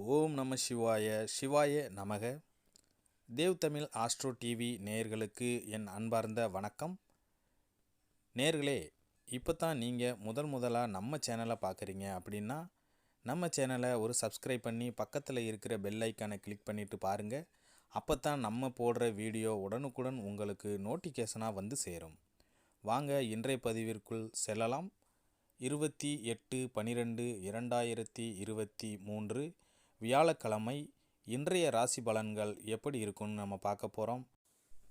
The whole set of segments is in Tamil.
ஓம் நம சிவாய சிவாய நமக. தேவ் தமிழ் ஆஸ்ட்ரோ டிவி நேயர்களுக்கு என் அன்பார்ந்த வணக்கம். நேர்களே இப்போ தான் நீங்கள் முதல் முதலாக நம்ம சேனலை பார்க்குறீங்க அப்படின்னா நம்ம சேனலை ஒரு சப்ஸ்கிரைப் பண்ணி பக்கத்தில் இருக்கிற பெல் ஐக்கானை கிளிக் பண்ணிவிட்டு பாருங்கள் அப்போ தான் நம்ம போடுற வீடியோ உடனுக்குடன் உங்களுக்கு நோட்டிஃபிகேஷனாக வந்து சேரும். வாங்க இன்றைய பதிவிற்குள் செல்லலாம். இருபத்தி எட்டு பனிரெண்டு இரண்டாயிரத்தி இருபத்தி மூன்று வியாழக்கிழமை இன்றைய ராசி பலன்கள் எப்படி இருக்கும்னு நம்ம பார்க்க போகிறோம்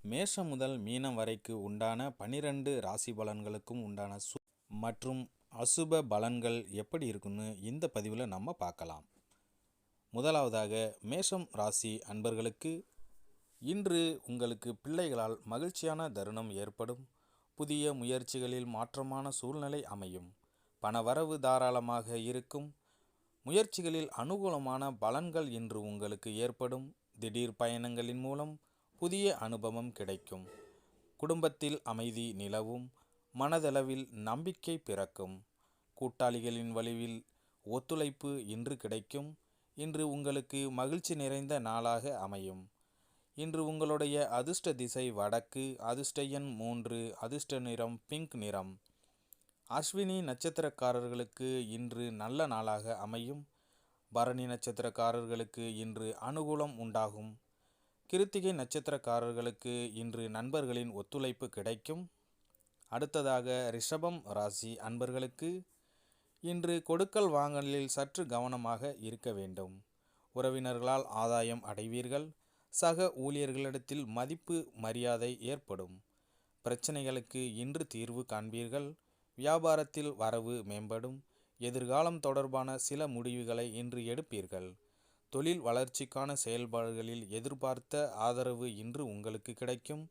மேஷம் முதல் மீனம் வரைக்கு உண்டான பனிரெண்டு ராசி பலன்களுக்கும் உண்டான சு மற்றும் அசுப பலன்கள் எப்படி இருக்குன்னு இந்த பதிவில் நம்ம பார்க்கலாம். முதலாவதாக மேஷம் ராசி அன்பர்களுக்கு இன்று உங்களுக்கு பிள்ளைகளால் மகிழ்ச்சியான தருணம் ஏற்படும். புதிய முயற்சிகளில் மாற்றமான சூழ்நிலை அமையும். பணவரவு தாராளமாக இருக்கும். முயற்சிகளில் அனுகூலமான பலன்கள் இன்று உங்களுக்கு ஏற்படும். திடீர் பயணங்களின் மூலம் புதிய அனுபவம் கிடைக்கும். குடும்பத்தில் அமைதி நிலவும். மனதளவில் நம்பிக்கை பிறக்கும். கூட்டாளிகளின் வலிவில் ஒத்துழைப்பு இன்று கிடைக்கும். இன்று உங்களுக்கு மகிழ்ச்சி நிறைந்த நாளாக அமையும். இன்று உங்களுடைய அதிர்ஷ்ட திசை வடக்கு அதிர்ஷ்ட எண் மூன்று அதிர்ஷ்ட நிறம் பிங்க் நிறம். அஸ்வினி நட்சத்திரக்காரர்களுக்கு இன்று நல்ல நாளாக அமையும். பரணி நட்சத்திரக்காரர்களுக்கு இன்று அனுகூலம் உண்டாகும். கிருத்திகை நட்சத்திரக்காரர்களுக்கு இன்று நண்பர்களின் ஒத்துழைப்பு கிடைக்கும். அடுத்ததாக ரிஷபம் ராசி அன்பர்களுக்கு இன்று கொடுக்கல் வாங்கலில் சற்று கவனமாக இருக்க வேண்டும். உறவினர்களால் ஆதாயம் அடைவீர்கள். சக ஊழியர்களிடத்தில் மதிப்பு மரியாதை ஏற்படும். பிரச்சனைகளுக்கு இன்று தீர்வு காண்பீர்கள். வியாபாரத்தில் வரவு மேம்படும். எதிர்காலம் தொடர்பான சில முடிவுகளை இன்று எடுப்பீர்கள். தொழில் வளர்ச்சிக்கான செயல்பாடுகளில் எதிர்பார்த்த ஆதரவு இன்று உங்களுக்கு கிடைக்கும்.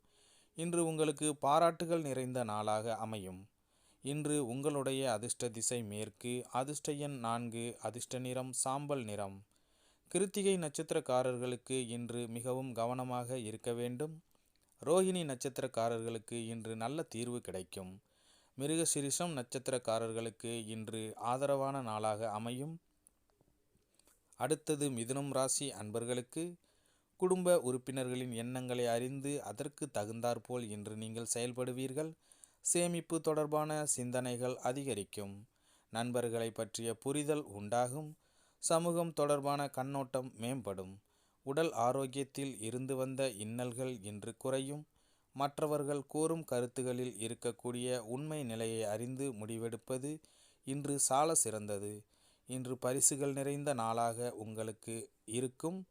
இன்று உங்களுக்கு பாராட்டுகள் நிறைந்த நாளாக அமையும். இன்று உங்களுடைய அதிர்ஷ்ட திசை மேற்கு அதிர்ஷ்ட எண் நான்கு அதிர்ஷ்ட நிறம் சாம்பல் நிறம். கிருத்திகை நட்சத்திரக்காரர்களுக்கு இன்று மிகவும் கவனமாக இருக்க வேண்டும். ரோஹிணி நட்சத்திரக்காரர்களுக்கு இன்று நல்ல தீர்வு கிடைக்கும். மிருகசிரிசம் நட்சத்திரக்காரர்களுக்கு இன்று ஆதரவான நாளாக அமையும். அடுத்தது மிதுனம் ராசி அன்பர்களுக்கு. குடும்ப உறுப்பினர்களின் எண்ணங்களை அறிந்து அதற்கு தகுந்தாற்போல் இன்று நீங்கள் செயல்படுவீர்கள். சேமிப்பு தொடர்பான சிந்தனைகள் அதிகரிக்கும். நண்பர்களை பற்றிய புரிதல் உண்டாகும். சமூகம் தொடர்பான கண்ணோட்டம் மேம்படும். உடல் ஆரோக்கியத்தில் இருந்து வந்த இன்னல்கள் இன்று குறையும். மற்றவர்கள் கூறும் கருத்துகளில் இருக்கக்கூடிய உண்மை நிலையை அறிந்து முடிவெடுப்பது இன்று சால சிறந்தது. இன்று பரிசுகள் நிறைந்த நாளாக உங்களுக்கு இருக்கும்.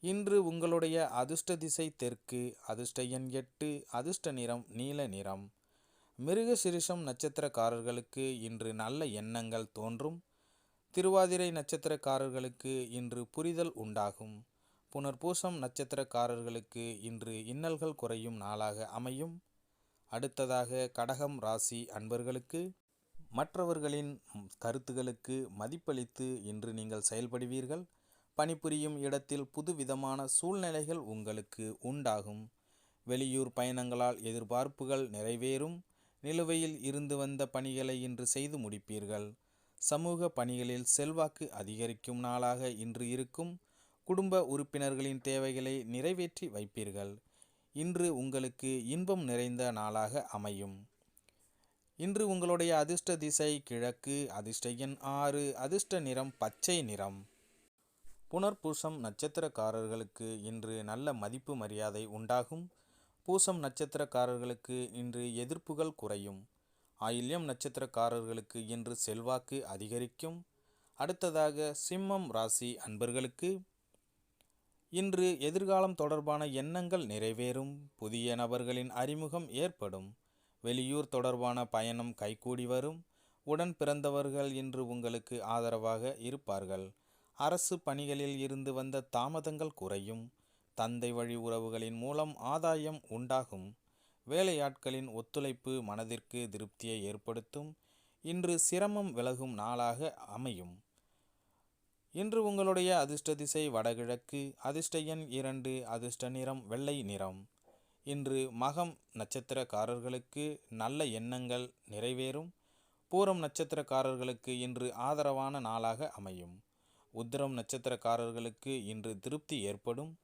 இன்று உங்களுடைய அதிர்ஷ்ட திசை தெற்கு அதிர்ஷ்ட எண் எட்டு அதிர்ஷ்ட நிறம் நீல நிறம். மிருகசிரிஷம் நட்சத்திரக்காரர்களுக்கு இன்று நல்ல எண்ணங்கள் தோன்றும். திருவாதிரை நட்சத்திரக்காரர்களுக்கு இன்று புரிதல் உண்டாகும். புனர்பூசம் நட்சத்திரக்காரர்களுக்கு இன்று இன்னல்கள் குறையும் நாளாக அமையும். அடுத்ததாக கடகம் ராசி அன்பர்களுக்கு மற்றவர்களின் கருத்துகளுக்கு மதிப்பளித்து இன்று நீங்கள் செயல்படுவீர்கள். பணிபுரியும் இடத்தில் புதுவிதமான சூழ்நிலைகள் உங்களுக்கு உண்டாகும். வெளியூர் பயணங்களால் எதிர்பார்ப்புகள் நிறைவேறும். நிலுவையில் இருந்து வந்த பணிகளை இன்று செய்து முடிப்பீர்கள். சமூக பணிகளில் செல்வாக்கு அதிகரிக்கும் நாளாக இன்று இருக்கும். குடும்ப உறுப்பினர்களின் தேவைகளை நிறைவேற்றி வைப்பீர்கள். இன்று உங்களுக்கு இன்பம் நிறைந்த நாளாக அமையும். இன்று உங்களுடைய அதிர்ஷ்ட திசை கிழக்கு அதிர்ஷ்ட எண் ஆறு அதிர்ஷ்ட நிறம் பச்சை நிறம். புனர்பூசம் நட்சத்திரக்காரர்களுக்கு இன்று நல்ல மதிப்பு மரியாதை உண்டாகும். பூசம் நட்சத்திரக்காரர்களுக்கு இன்று எதிர்ப்புகள் குறையும். ஆயில்யம் நட்சத்திரக்காரர்களுக்கு இன்று செல்வாக்கு அதிகரிக்கும். அடுத்ததாக சிம்மம் ராசி அன்பர்களுக்கு இன்று எதிர்காலம் தொடர்பான எண்ணங்கள் நிறைவேறும் புதிய நபர்களின் அறிமுகம் ஏற்படும் வெளியூர் தொடர்பான பயணம் கைகூடி வரும் உடன் பிறந்தவர்கள் இன்று உங்களுக்கு ஆதரவாக இருப்பார்கள். அரசு பணிகளில் இருந்து வந்த தாமதங்கள் குறையும் தந்தை வழி உறவுகளின் மூலம் ஆதாயம் உண்டாகும் வேலையாட்களின் ஒத்துழைப்பு மனதிற்கு திருப்தியை ஏற்படுத்தும் இன்று சிரமம் விலகும் நாளாக அமையும். இன்று உங்களுடைய அதிர்ஷ்ட திசை வடகிழக்கு அதிர்ஷ்ட எண் இரண்டு அதிர்ஷ்ட நிறம் வெள்ளை நிறம். இன்று மகம் நட்சத்திரக்காரர்களுக்கு நல்ல எண்ணங்கள் நிறைவேறும். பூரம் நட்சத்திரக்காரர்களுக்கு இன்று ஆதரவான நாளாக அமையும். உத்திரம் நட்சத்திரக்காரர்களுக்கு இன்று திருப்தி ஏற்படும்.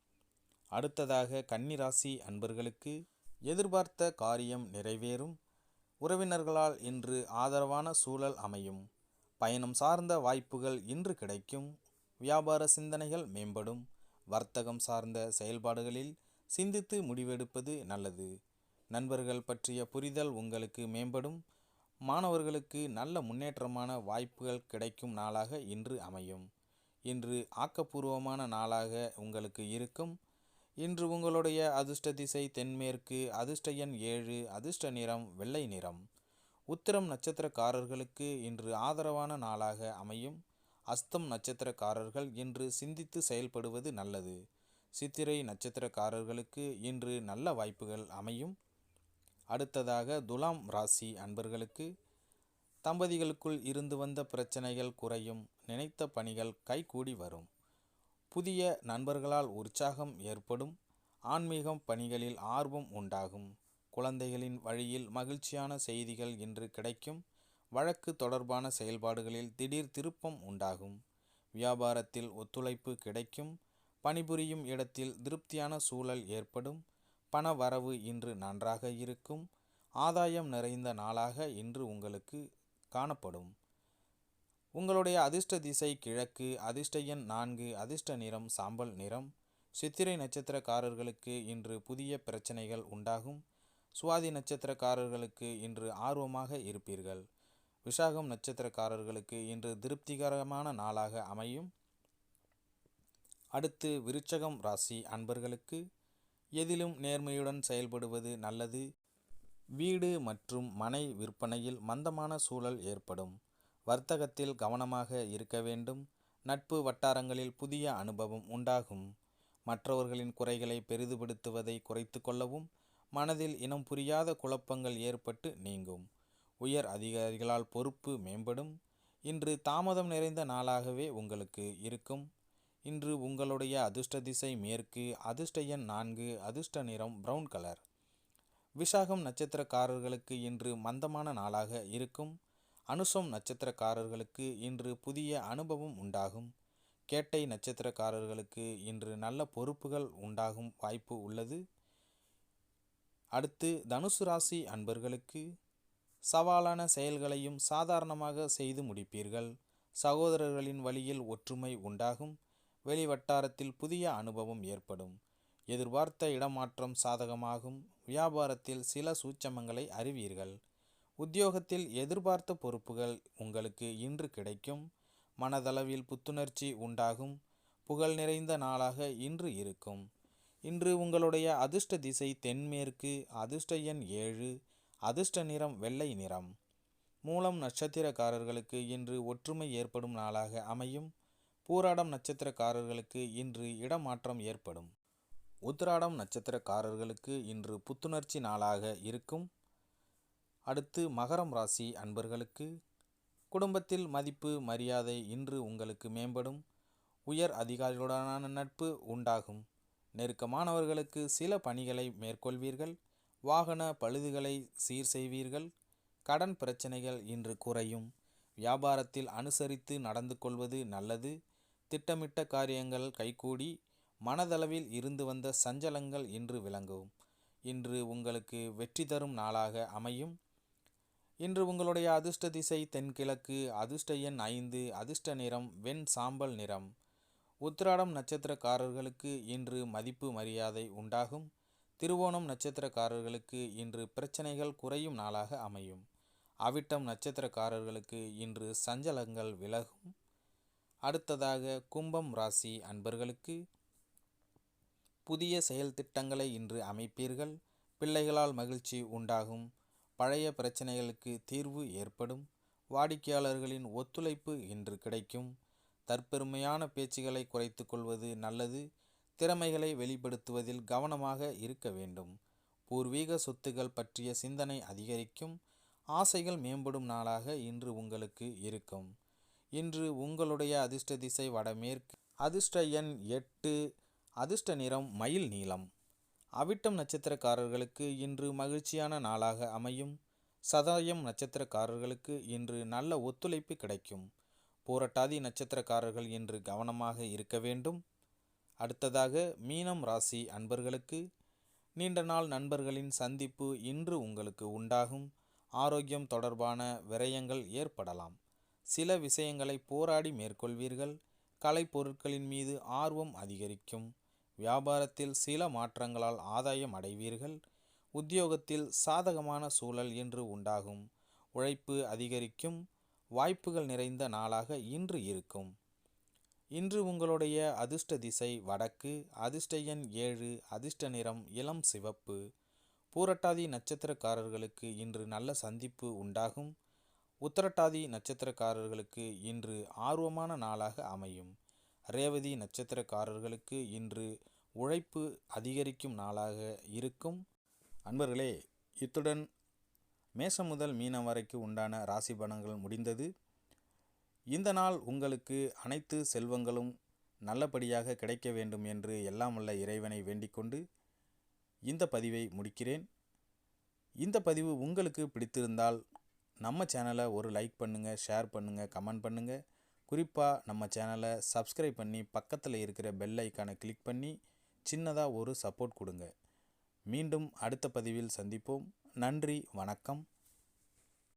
அடுத்ததாக கன்னிராசி அன்பர்களுக்கு எதிர்பார்த்த காரியம் நிறைவேறும். உறவினர்களால் இன்று ஆதரவான சூழல் அமையும். பயணம் சார்ந்த வாய்ப்புகள் இன்று கிடைக்கும். வியாபார சிந்தனைகள் மேம்படும். வர்த்தகம் சார்ந்த செயல்பாடுகளில் சிந்தித்து முடிவெடுப்பது நல்லது. நண்பர்கள் பற்றிய புரிதல் உங்களுக்கு மேம்படும். மாணவர்களுக்கு நல்ல முன்னேற்றமான வாய்ப்புகள் கிடைக்கும் நாளாக இன்று அமையும். இன்று ஆக்கப்பூர்வமான நாளாக உங்களுக்கு இருக்கும். இன்று உங்களுடைய அதிர்ஷ்ட திசை தென்மேற்கு அதிர்ஷ்ட எண் ஏழு அதிர்ஷ்ட நிறம் வெள்ளை நிறம். உத்திரம் நட்சத்திரக்காரர்களுக்கு இன்று ஆதரவான நாளாக அமையும். அஸ்தம் நட்சத்திரக்காரர்கள் இன்று சிந்தித்து செயல்படுவது நல்லது. சித்திரை நட்சத்திரக்காரர்களுக்கு இன்று நல்ல வாய்ப்புகள் அமையும். அடுத்ததாக துலாம் ராசி அன்பர்களுக்கு தம்பதிகளுக்குள் இருந்து வந்த பிரச்சனைகள் குறையும். நினைத்த பணிகள் கைகூடி வரும். புதிய நண்பர்களால் உற்சாகம் ஏற்படும். ஆன்மீகம் பணிகளில் ஆர்வம் உண்டாகும். குழந்தைகளின் வழியில் மகிழ்ச்சியான செய்திகள் இன்று கிடைக்கும். வழக்கு தொடர்பான செயல்பாடுகளில் திடீர் திருப்பம் உண்டாகும். வியாபாரத்தில் ஒத்துழைப்பு கிடைக்கும். பணிபுரியும் இடத்தில் திருப்தியான சூழல் ஏற்படும். பண வரவு இன்று நன்றாக இருக்கும். ஆதாயம் நிறைந்த நாளாக இன்று உங்களுக்கு காணப்படும். உங்களுடைய அதிர்ஷ்ட திசை கிழக்கு அதிர்ஷ்ட எண் நான்கு அதிர்ஷ்ட நிறம் சாம்பல் நிறம். சித்திரை நட்சத்திரக்காரர்களுக்கு இன்று புதிய பிரச்சனைகள் உண்டாகும். சுவாதி நட்சத்திரக்காரர்களுக்கு இன்று ஆர்வமாக இருப்பீர்கள். விசாகம் நட்சத்திரக்காரர்களுக்கு இன்று திருப்திகரமான நாளாக அமையும். அடுத்து விருச்சகம் ராசி அன்பர்களுக்கு எதிலும் நேர்மையுடன் செயல்படுவது நல்லது. வீடு மற்றும் மனை விற்பனையில் மந்தமான சூழல் ஏற்படும். வர்த்தகத்தில் கவனமாக இருக்க வேண்டும். நட்பு வட்டாரங்களில் புதிய அனுபவம் உண்டாகும். மற்றவர்களின் குறைகளை பெரிதுபடுத்துவதை குறைத்து கொள்ளவும் மனதில் இனம் புரியாத குழப்பங்கள் ஏற்பட்டு நீங்கும். உயர் அதிகாரிகளால் பொறுப்பு மேம்படும். இன்று தாமதம் நிறைந்த நாளாகவே உங்களுக்கு இருக்கும். இன்று உங்களுடைய அதிர்ஷ்ட திசை மேற்கு அதிர்ஷ்ட எண் நான்கு அதிர்ஷ்ட நிறம் பிரவுன் கலர். விசாகம் நட்சத்திரக்காரர்களுக்கு இன்று மந்தமான நாளாக இருக்கும். அனுசம் நட்சத்திரக்காரர்களுக்கு இன்று புதிய அனுபவம் உண்டாகும். கேட்டை நட்சத்திரக்காரர்களுக்கு இன்று நல்ல பொறுப்புகள் உண்டாகும் வாய்ப்பு உள்ளது. அடுத்து தனுசு ராசி அன்பர்களுக்கு சவாலான செயல்களையும் சாதாரணமாக செய்து முடிப்பீர்கள். சகோதரர்களின் வழியில் ஒற்றுமை உண்டாகும். வெளி வட்டாரத்தில் புதிய அனுபவம் ஏற்படும். எதிர்பார்த்த இடமாற்றம் சாதகமாகும். வியாபாரத்தில் சில சூட்சமங்களை அறிவீர்கள். உத்தியோகத்தில் எதிர்பார்த்த பொறுப்புகள் உங்களுக்கு இன்று கிடைக்கும். மனதளவில் புத்துணர்ச்சி உண்டாகும். புகழ் நிறைந்த நாளாக இன்று இருக்கும். இன்று உங்களுடைய அதிர்ஷ்ட திசை தென்மேற்கு அதிர்ஷ்ட எண் ஏழு அதிர்ஷ்ட நிறம் வெள்ளை நிறம். மூலம் நட்சத்திரக்காரர்களுக்கு இன்று ஒற்றுமை ஏற்படும் நாளாக அமையும். பூராடம் நட்சத்திரக்காரர்களுக்கு இன்று இடமாற்றம் ஏற்படும். உத்திராடம் நட்சத்திரக்காரர்களுக்கு இன்று புத்துணர்ச்சி நாளாக இருக்கும். அடுத்து மகரம் ராசி அன்பர்களுக்கு. குடும்பத்தில் மதிப்பு மரியாதை இன்று உங்களுக்கு மேம்படும். உயர் அதிகாரிகளுடனான நட்பு உண்டாகும். நெருக்கமானவர்களுக்கு சில பணிகளை மேற்கொள்வீர்கள். வாகன பழுதுகளை சீர் செய்வீர்கள். கடன் பிரச்சனைகள் இன்று குறையும். வியாபாரத்தில் அனுசரித்து நடந்து கொள்வது நல்லது. திட்டமிட்ட காரியங்கள் கைகூடி மனதளவில் இருந்து வந்த சஞ்சலங்கள் இன்று விளங்கும். இன்று உங்களுக்கு வெற்றி தரும் நாளாக அமையும். இன்று உங்களுடைய அதிர்ஷ்ட திசை தென்கிழக்கு அதிர்ஷ்ட எண் ஐந்து அதிர்ஷ்ட நிறம் வெண் சாம்பல் நிறம். உத்திராடம் நட்சத்திரக்காரர்களுக்கு இன்று மதிப்பு மரியாதை உண்டாகும். திருவோணம் நட்சத்திரக்காரர்களுக்கு இன்று பிரச்சனைகள் குறையும் நாளாக அமையும். அவிட்டம் நட்சத்திரக்காரர்களுக்கு இன்று சஞ்சலங்கள் விலகும். அடுத்ததாக கும்பம் ராசி அன்பர்களுக்கு புதிய செயல் திட்டங்களை இன்று அமைப்பீர்கள். பிள்ளைகளால் மகிழ்ச்சி உண்டாகும். பழைய பிரச்சனைகளுக்கு தீர்வு ஏற்படும். வாடிக்கையாளர்களின் ஒத்துழைப்பு இன்று கிடைக்கும். தற்பெருமையான பேச்சுகளை குறைத்து கொள்வது நல்லது. திறமைகளை வெளிப்படுத்துவதில் கவனமாக இருக்க வேண்டும். பூர்வீக சொத்துகள் பற்றிய சிந்தனை அதிகரிக்கும். ஆசைகள் மேம்படும் நாளாக இன்று உங்களுக்கு இருக்கும். இன்று உங்களுடைய அதிர்ஷ்ட திசை வடமேற்கு. அதிர்ஷ்ட எண் எட்டு. அதிர்ஷ்ட நிறம் மயில் நீளம். அவிட்டம் நட்சத்திரக்காரர்களுக்கு இன்று மகிழ்ச்சியான நாளாக அமையும். சதாயம் நட்சத்திரக்காரர்களுக்கு இன்று நல்ல ஒத்துழைப்பு கிடைக்கும். பூரட்டாதி நட்சத்திரக்காரர்கள் இன்று கவனமாக இருக்க வேண்டும். அடுத்ததாக மீனம் ராசி அன்பர்களுக்கு நீண்ட நாள் நண்பர்களின் சந்திப்பு இன்று உங்களுக்கு உண்டாகும். ஆரோக்கியம் தொடர்பான விரயங்கள் ஏற்படலாம். சில விஷயங்களை போராடி மேற்கொள்வீர்கள். கலைப்பொருட்களின் மீது ஆர்வம் அதிகரிக்கும். வியாபாரத்தில் சில மாற்றங்களால் ஆதாயம் அடைவீர்கள். உத்தியோகத்தில் சாதகமான சூழல் இன்று உண்டாகும். உழைப்பு அதிகரிக்கும். வாய்ப்புகள் நிறைந்த நாளாக இன்று இருக்கும். இன்று உங்களுடைய அதிர்ஷ்ட திசை வடக்கு அதிர்ஷ்ட எண் ஏழு அதிர்ஷ்ட நிறம் இளம் சிவப்பு. பூரட்டாதி நட்சத்திரக்காரர்களுக்கு இன்று நல்ல சந்திப்பு உண்டாகும். உத்தரட்டாதி நட்சத்திரக்காரர்களுக்கு இன்று ஆர்வமான நாளாக அமையும். ரேவதி நட்சத்திரக்காரர்களுக்கு இன்று உழைப்பு அதிகரிக்கும் நாளாக இருக்கும். அன்பர்களே இத்துடன் மேசம் முதல் மீனம் வரைக்கு உண்டான ராசி பலன்கள் முடிந்தது. இந்த நாள் உங்களுக்கு அனைத்து செல்வங்களும் நல்லபடியாக கிடைக்க வேண்டும் என்று எல்லாம் உள்ள இறைவனை வேண்டிக்கொண்டு இந்த பதிவை முடிக்கிறேன். இந்த பதிவு உங்களுக்கு பிடித்திருந்தால் நம்ம சேனலை ஒரு லைக் பண்ணுங்கள் ஷேர் பண்ணுங்கள் கமெண்ட் பண்ணுங்கள் குறிப்பாக நம்ம சேனலை சப்ஸ்கிரைப் பண்ணி பக்கத்தில் இருக்கிற பெல் ஐக்கானை கிளிக் பண்ணி சின்னதாக ஒரு சப்போர்ட் கொடுங்க. மீண்டும் அடுத்த பதிவில் சந்திப்போம். நன்றி வணக்கம்.